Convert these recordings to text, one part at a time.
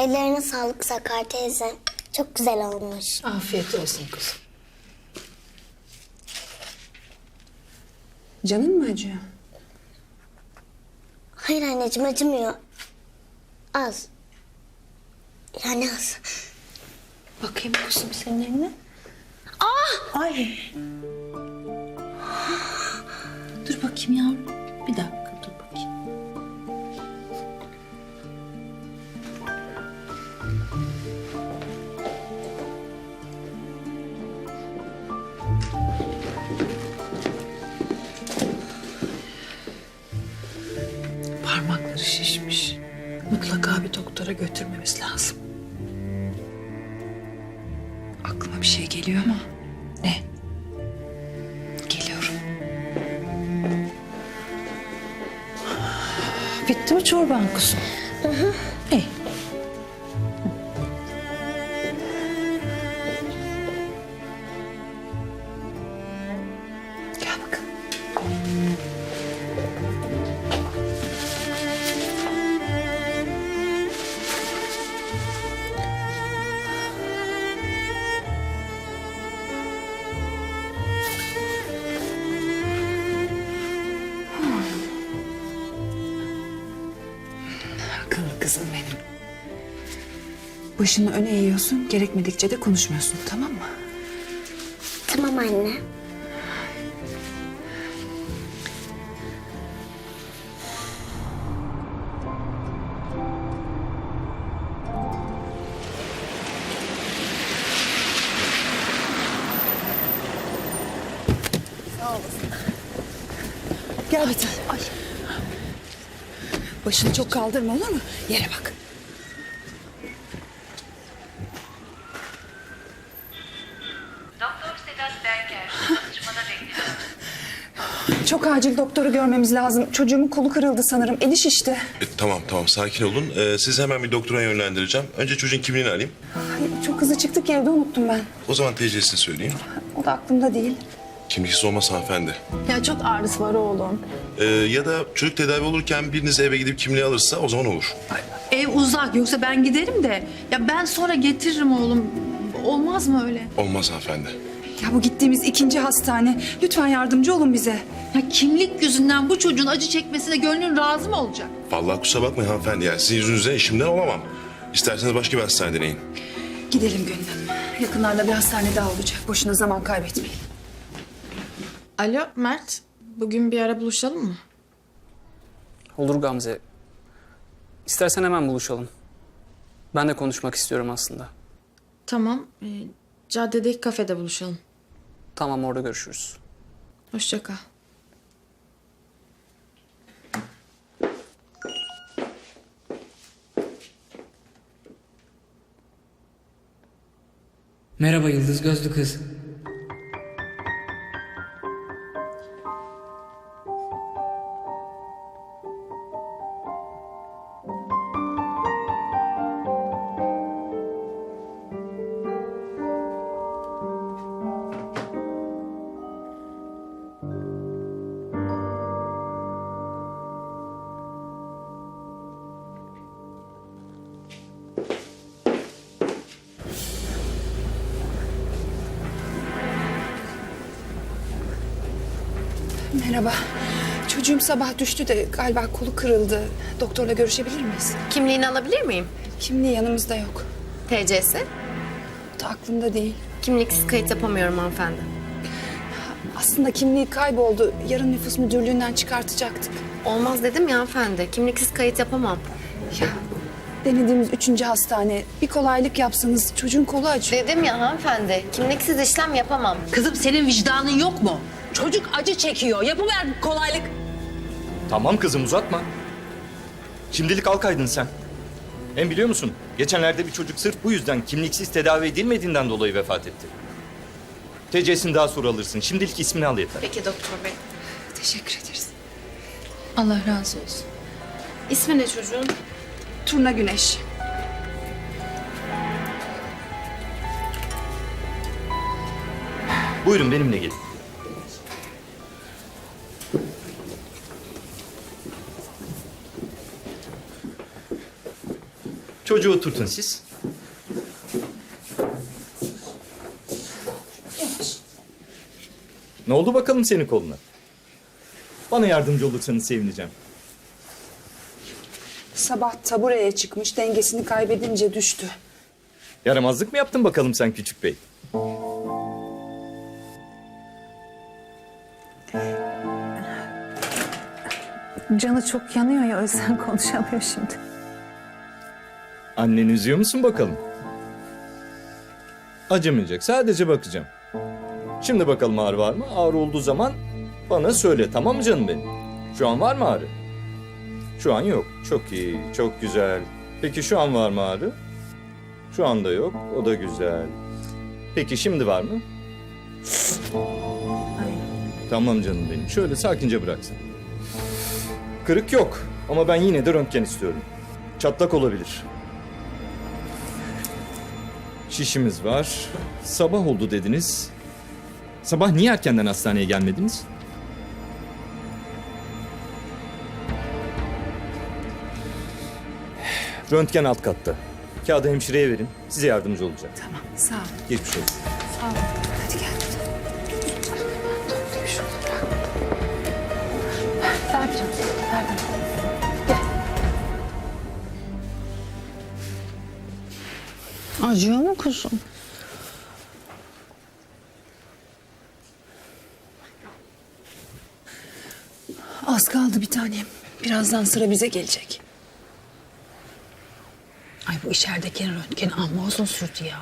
Ellerine sağlık Sakar teyze. Çok güzel olmuş. Afiyet olsun kızım. Canın mı acıyor? Hayır anneciğim acımıyor. Az. Yani az. Bakayım kuzum senin eline. Ah! Ay. Dur bakayım yavrum. Bir dakika Parmakları şişmiş. Mutlaka bir doktora götürmemiz lazım. Aklıma bir şey geliyor ama Ne? geliyorum. Bitti mi çorban kuzum? Başını öne eğiyorsun, gerekmedikçe de konuşmuyorsun, tamam mı? Tamam anne. Gel bir. Ay. Başını çok kaldırma olur mu? Yere bak. Çok acil doktoru görmemiz lazım. Çocuğumun kolu kırıldı sanırım. Eli şişti. E, tamam tamam sakin olun. Ee, sizi hemen bir doktora yönlendireceğim. Önce çocuğun kimliğini alayım. Ay, çok hızlı çıktık ki evde unuttum ben. O zaman TC'sini söyleyeyim. O da aklımda değil. Kimliksiz olmaz hanımefendi. Ya çok ağrısı var oğlum. Ee, ya da çocuk tedavi olurken biriniz eve gidip kimliği alırsa o zaman olur. Ev uzak yoksa ben giderim de. Ya ben sonra getiririm oğlum. Olmaz mı öyle? Olmaz hanımefendi. Ya bu gittiğimiz ikinci hastane. Lütfen yardımcı olun bize. Ya kimlik yüzünden bu çocuğun acı çekmesine gönlün razı mı olacak? Vallahi kusura bakmayın hanımefendi. Yani sizin yüzünüzden işimden olamam. İsterseniz başka bir hastane deneyin. Gidelim Gönül. Yakınlarda bir hastane daha olacak. Boşuna zaman kaybetmeyin. Alo Mert, bugün bir ara buluşalım mı? Olur Gamze. İstersen hemen buluşalım. Ben de konuşmak istiyorum aslında. Tamam, e, caddedeki kafede buluşalım. Tamam orada görüşürüz. Hoşça kal. Merhaba Yıldız Gözlü Kız. Merhaba. Çocuğum sabah düştü de galiba kolu kırıldı. Doktorla görüşebilir miyiz? Kimliğini alabilir miyim? Kimliği yanımızda yok. TC'si? O da aklımda değil. Kimliksiz kayıt yapamıyorum hanımefendi. Aslında kimliği kayboldu. Yarın nüfus müdürlüğünden çıkartacaktık. Olmaz dedim ya hanımefendi. Kimliksiz kayıt yapamam. Ya denediğimiz üçüncü hastane. Bir kolaylık yapsanız çocuğun kolu acıyor. Dedim ya hanımefendi. Kimliksiz işlem yapamam. Kızım senin vicdanın yok mu? Çocuk acı çekiyor. Yapıver kolaylık. Tamam kızım uzatma. Şimdilik al kaydın sen. Hem biliyor musun? Geçenlerde bir çocuk sırf bu yüzden kimliksiz tedavi edilmediğinden dolayı vefat etti. TC'sini daha sonra alırsın. Şimdilik ismini al yeter. Peki doktor bey. Teşekkür ederiz. Allah razı olsun. İsmi ne çocuğun? Turna Güneş. Buyurun benimle gelin. Çocuğu oturtun siz. Ne oldu bakalım senin koluna? Bana yardımcı olursanız sevineceğim. Sabah tabureye çıkmış dengesini kaybedince düştü. Yaramazlık mı yaptın bakalım sen küçük bey? Canı çok yanıyor ya o yüzden konuşamıyor şimdi. Anneni üzüyor musun bakalım? Acımayacak. Sadece bakacağım. Şimdi bakalım ağrı var mı? Ağrı olduğu zaman bana söyle tamam mı canım benim? Şu an var mı ağrı? Şu an yok. Çok iyi. Çok güzel. Peki şu an var mı ağrı? Şu anda yok. O da güzel. Peki şimdi var mı? Tamam canım benim. Şöyle sakince bıraksın. Kırık yok ama ben yine de röntgen istiyorum. Çatlak olabilir. Şişimiz var. Sabah oldu dediniz. Sabah niye erkenden hastaneye gelmediniz? Röntgen alt katta. Kağıdı hemşireye verin. Size yardımcı olacak. Tamam sağ ol. Geçmiş olsun. Hadi gel. Acıyor mu kuzum? Az kaldı bir tanem. Birazdan sıra bize gelecek. Ay bu içerideki röntgen amma uzun sürdü ya.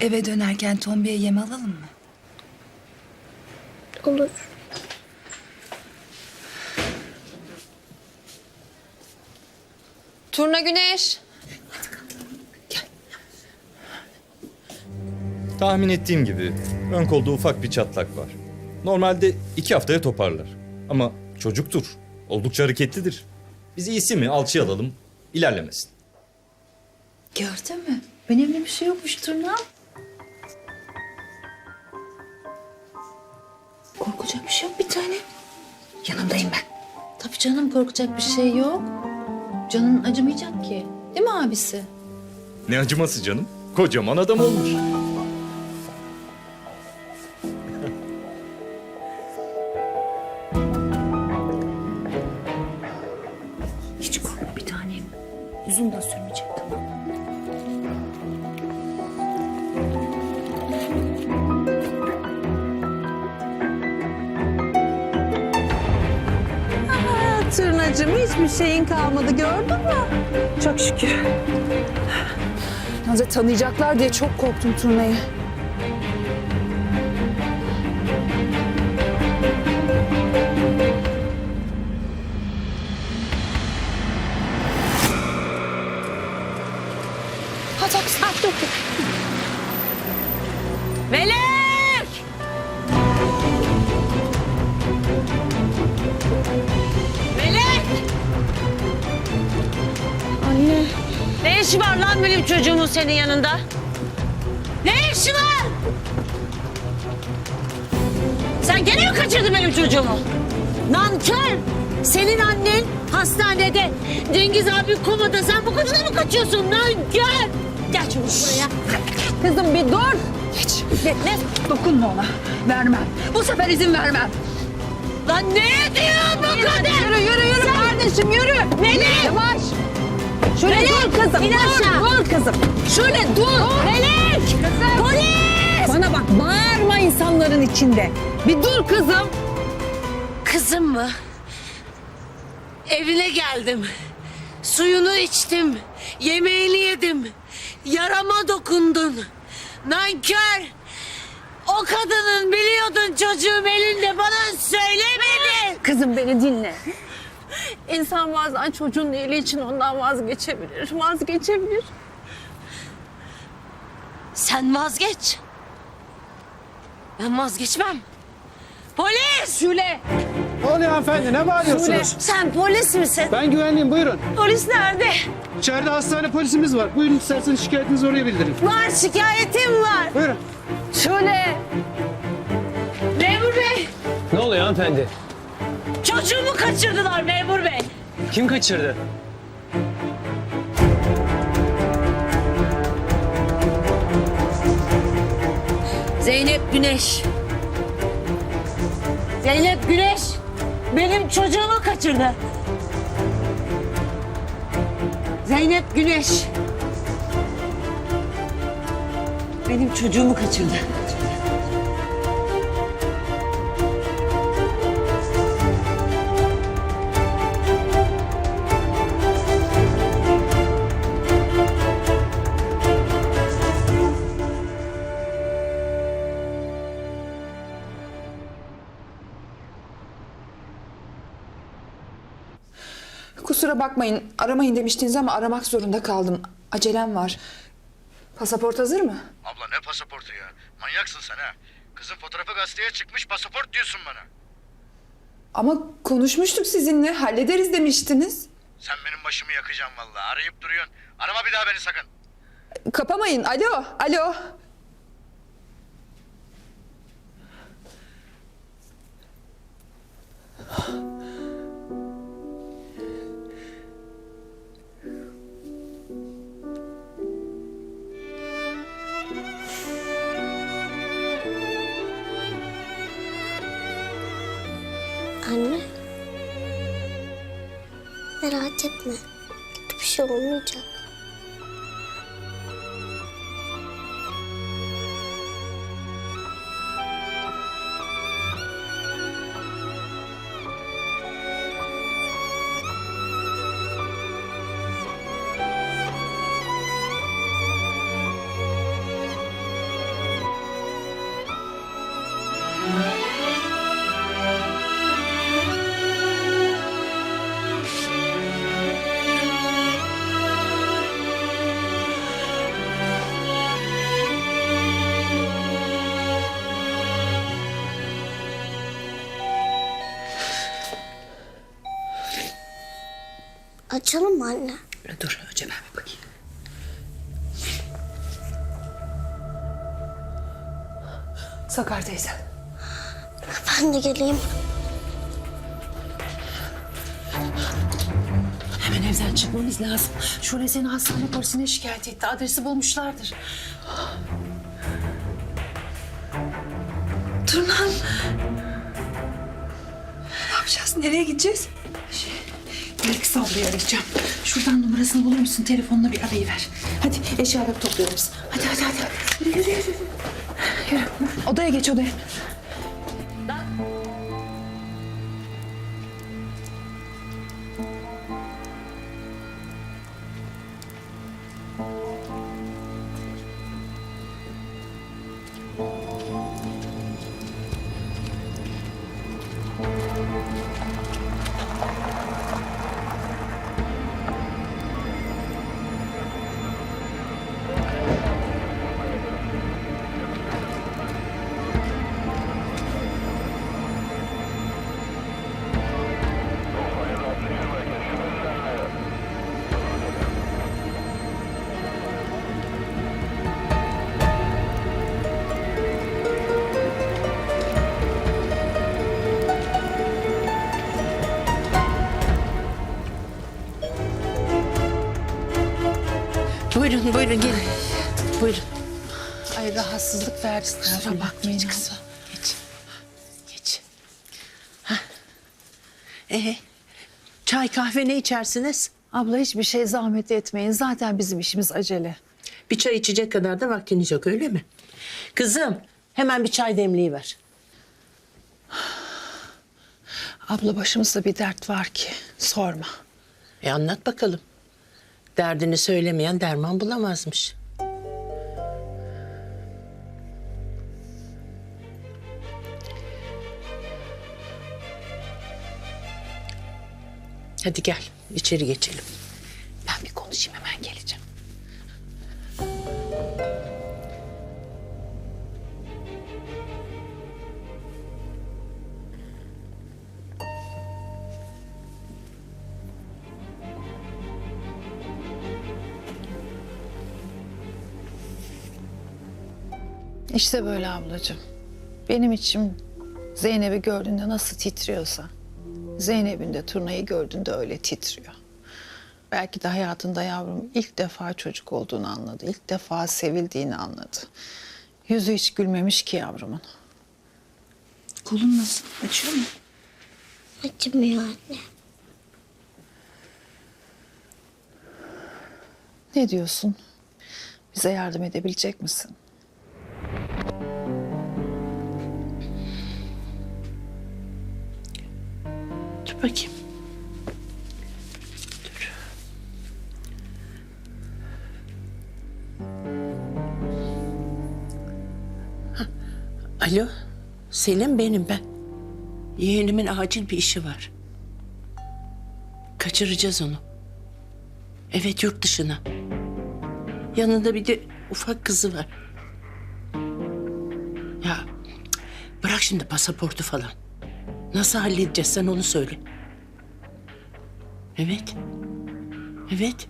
Eve dönerken Tombi'ye yem alalım mı? Olur. Turna Güneş. Tahmin ettiğim gibi ön kolda ufak bir çatlak var. Normalde iki haftaya toparlar. Ama çocuktur. Oldukça hareketlidir. Biz iyisi mi alçıya alalım, ilerlemesin. Gördün mü? Önemli bir şey yokmuş Turna. Korkacak bir şey yok bir tane. Yanındayım ben. Tabii canım korkacak bir şey yok. Canın acımayacak ki. Değil mi abisi? Ne acıması canım? Kocaman adam olmuş. Şükür. Nazlı tanıyacaklar diye çok korktum turnayı. Benim çocuğumun senin yanında? Ne işi var? Sen gene mi kaçırdın benim çocuğumu? Nankör! Senin annen hastanede. Cengiz abi komada. Sen bu kadına mı kaçıyorsun? Nankör! Gel çabuk buraya. Kızım bir dur. Geç. Ne? Dokunma ona. Vermem. Bu sefer izin vermem. Lan ne diyor bu kadın? Yürü yürü yürü kardeşim yürü. Melek! Yavaş. Şöyle dur kızım. İn aşağı. Dur, dur kızım. Şöyle dur. Melek! Polis! Bana bak bağırma insanların içinde. Bir dur kızım. Kızım mı? Evine geldim. Suyunu içtim. Yemeğini yedim. Yarama dokundun. Nankör! O kadının biliyordun çocuğum elinde bana söylemedin. Kızım beni dinle. İnsan bazen çocuğun iyiliği için ondan vazgeçebilir. Vazgeçebilir. Sen vazgeç. Ben vazgeçmem. Polis! Şule! Ne oluyor hanımefendi? Ne bağırıyorsunuz? Sen polis misin? Ben güvenliyim buyurun. Polis nerede? İçeride hastane polisimiz var. Buyurun isterseniz şikayetinizi oraya bildirin. Var şikayetim var. Buyurun. Şule! Memur Bey! Ne oluyor hanımefendi? Çocuğumu kaçırdılar memur bey. Kim kaçırdı? Zeynep Güneş. Zeynep Güneş benim çocuğumu kaçırdı. Zeynep Güneş. Benim çocuğumu kaçırdı. Kusura bakmayın aramayın demiştiniz ama aramak zorunda kaldım. Acelem var. Pasaport hazır mı? Abla ne pasaportu ya? Manyaksın sen ha. Kızın fotoğrafı gazeteye çıkmış pasaport diyorsun bana. Ama konuşmuştuk sizinle hallederiz demiştiniz. Sen benim başımı yakacaksın vallahi. Arayıp duruyorsun. Arama bir daha beni sakın. Kapamayın alo alo. Merak etme. Bir şey olmayacak. Açalım mı anne? Dur önce ben bir bakayım. Sakar teyze. Ben de geleyim. Hemen evden çıkmamız lazım. Şule seni hastane polisine şikayet etti. Adresi bulmuşlardır. Turnan. Ne yapacağız? Nereye gideceğiz? Belki ablayı arayacağım. Şuradan numarasını bulur musun? Telefonuna bir arayıver. Hadi eşyaları topluyoruz. Hadi hadi hadi. Yürü yürü yürü. Yürü. Odaya geç odaya. Buyurun buyurun gelin. Buyurun. Ay rahatsızlık verdi. Kusura bakmayın abla. Geç. Geç. Hah. Ee, çay kahve ne içersiniz? Abla hiçbir şey zahmet etmeyin. Zaten bizim işimiz acele. Bir çay içecek kadar da vaktiniz yok öyle mi? Kızım hemen bir çay demliği ver. Abla başımızda bir dert var ki sorma. E anlat bakalım. Derdini söylemeyen derman bulamazmış. Hadi gel içeri geçelim. İşte böyle ablacığım. Benim içim Zeynep'i gördüğünde nasıl titriyorsa. Zeynep'in de turnayı gördüğünde öyle titriyor. Belki de hayatında yavrum ilk defa çocuk olduğunu anladı. İlk defa sevildiğini anladı. Yüzü hiç gülmemiş ki yavrumun. Kolun nasıl? Açıyor mu? Acımıyor anne. Ne diyorsun? Bize yardım edebilecek misin? Bakayım. Dur. Hah, Alo, Selim benim ben. Yeğenimin acil bir işi var. Kaçıracağız onu. Evet yurt dışına. Yanında bir de ufak kızı var. Ya bırak şimdi pasaportu falan. Nasıl halledeceğiz sen onu söyle. Evet. Evet.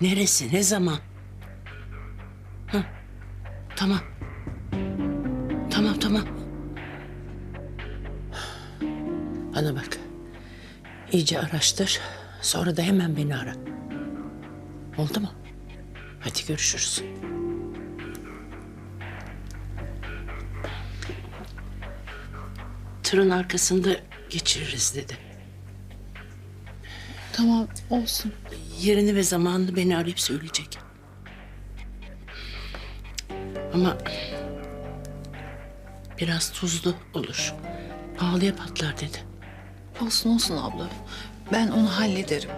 Neresi, ne zaman? Hı. Tamam. Tamam, tamam. Bana bak. İyice araştır. Sonra da hemen beni ara. Oldu mu? Hadi görüşürüz. Tırın arkasında geçiririz dedi. Tamam olsun. Yerini ve zamanını beni arayıp söyleyecek. Ama biraz tuzlu olur. Pahalıya patlar dedi. Olsun olsun abla. Ben onu hallederim.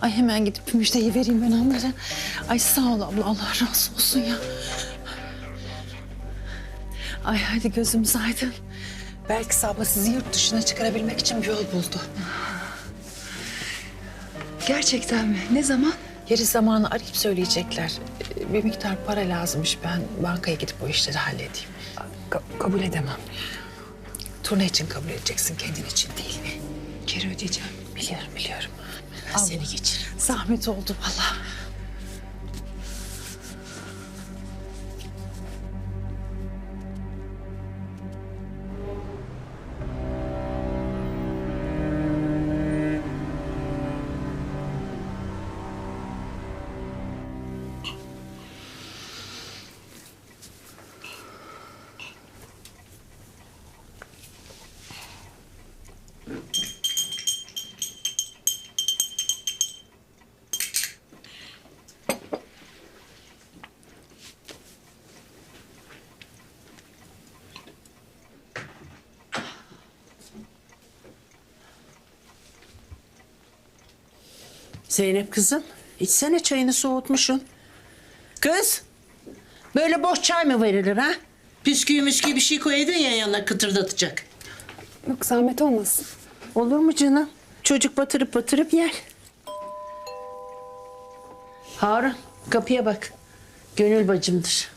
Ay hemen gidip müjdeyi vereyim ben onlara. Ay sağ ol abla Allah razı olsun ya. Ay hadi gözümüz aydın. Belki abla sizi yurt dışına çıkarabilmek için bir yol buldu. Gerçekten mi? Ne zaman? Yeri zamanı arayıp söyleyecekler. Ee, Bir miktar para lazımmış. Ben bankaya gidip o işleri halledeyim. Ka- kabul edemem. Turne için kabul edeceksin, kendin için değil. Geri ödeyeceğim. Biliyorum, biliyorum. Ben seni geçiririm. Zahmet oldu vallahi. Zeynep kızım, içsene çayını soğutmuşsun. Kız, böyle boş çay mı verilir ha? Püsküyü müsküyü bir şey koyaydın ya yanına kıtırdatacak. Yok zahmet olmasın. Olur mu canım? Çocuk batırıp batırıp yer. Harun, kapıya bak. Gönül bacımdır.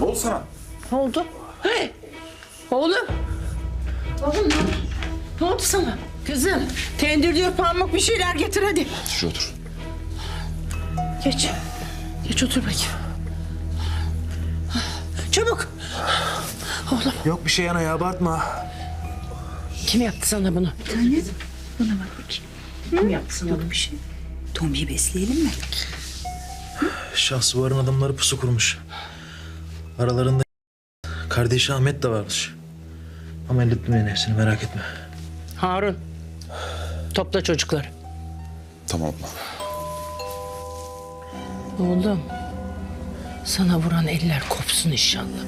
Ne oldu sana? Ne oldu? Hey! Oğlum! Oğlum ne, ne oldu sana? Kızım, tendir diyor pamuk bir şeyler getir hadi. Şuraya otur. Geç. Geç otur bakayım. Çabuk. Oğlum Yok bir şey ana ya abartma. kim yaptı sana bunu? Anne bana bak bakayım. Kim yaptı sana bunu bir şey? Tombi'yi besleyelim mi? Şahsuvarın adamları pusu kurmuş. Aralarında kardeşi Ahmet de varmış. Ama ben hepsini merak etme. Harun. Topla çocukları. Tamam. Oğlum. Sana vuran eller kopsun inşallah.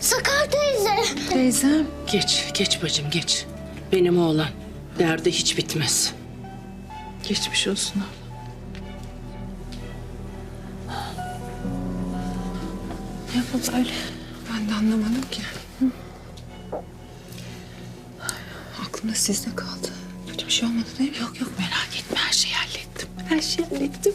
Sakar teyze. Teyzem. Geç, geç bacım geç. Benim oğlan. Derdi hiç bitmez. Geçmiş olsun abla. Yapalım öyle? Ben de anlamadım ki. Hı. Aklımda sizde kaldı. Kötü bir şey olmadı değil mi? Yok yok merak etme her şeyi hallettim. Her şeyi hallettim.